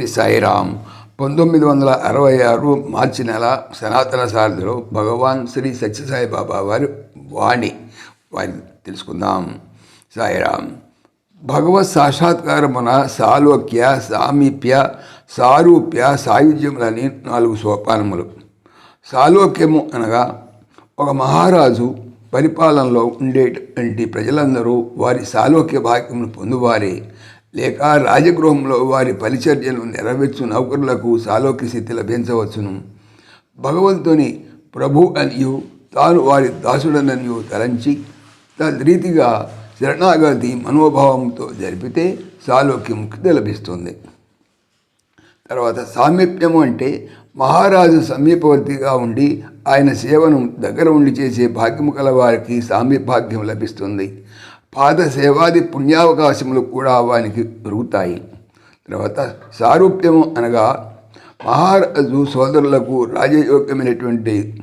శ్రీ సాయిరామ్. పంతొమ్మిది వందల అరవై ఆరు మార్చి నెల సనాతన సారథిలో భగవాన్ శ్రీ సత్యసాయి బాబా వారి వాణి. వారిని తెలుసుకుందాం. సాయిరామ్. భగవత్ సాక్షాత్కారమున సాలోక్య సామీప్య సారూప్య సాయుధ్యములని నాలుగు సోపానములు. సాలోక్యము అనగా ఒక మహారాజు పరిపాలనలో ఉండేటువంటి ప్రజలందరూ వారి సాలోక్య భాగ్యమును పొందువారే. లేక రాజగృహంలో వారి పరిచర్యను నెరవేర్చు నౌకరులకు సాలోక్య స్థితి లభించవచ్చును. భగవంతుని ప్రభు అనియు తాను వారి దాసుడననియు తలంచి తద్రీతిగా శరణాగతి మనోభావంతో జరిపితే సాలోక్య ముక్తి లభిస్తుంది. తర్వాత సామీప్యము అంటే మహారాజు సమీపవర్తిగా ఉండి ఆయన సేవను దగ్గర ఉండి చేసే భాగ్యము కల వారికి సామీపాగ్యం లభిస్తుంది. పాద సేవాది పుణ్యావకాశములు కూడా వానికి దొరుకుతాయి. తర్వాత సారూప్యము అనగా మహారాజు సోదరులకు రాజయోగ్యమైనటువంటి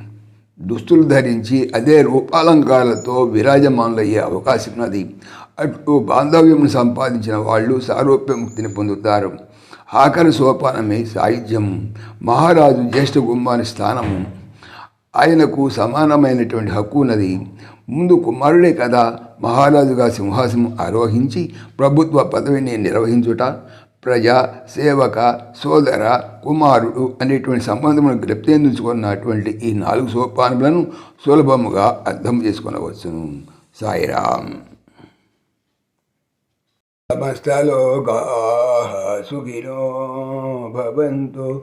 దుస్తులు ధరించి అదే రూపాలంకారాలతో విరాజమానులయ్యే అవకాశం ఉన్నది. అటు బాంధవ్యమును సంపాదించిన వాళ్ళు సారూప్య ముక్తిని పొందుతారు. ఆఖరి సోపానమే సాహిత్యం మహారాజు జ్యేష్ఠ కుమారి స్థానము. ఆయనకు సమానమైనటువంటి హక్కు ఉన్నది. ముందు కుమారుడే కదా మహారాజుగా సింహాసనం ఆరోహించి ప్రభుత్వ పదవిని నిర్వహించుట ప్రజ సేవక సోదర కుమారుడు అనేటువంటి సంబంధమును గ్రప్తేందుకున్నటువంటి ఈ నాలుగు సోపానములను సులభముగా అర్థం చేసుకునవచ్చును. సాయిరామ్. సమస్తలోకాः సుఖినో భవంతు.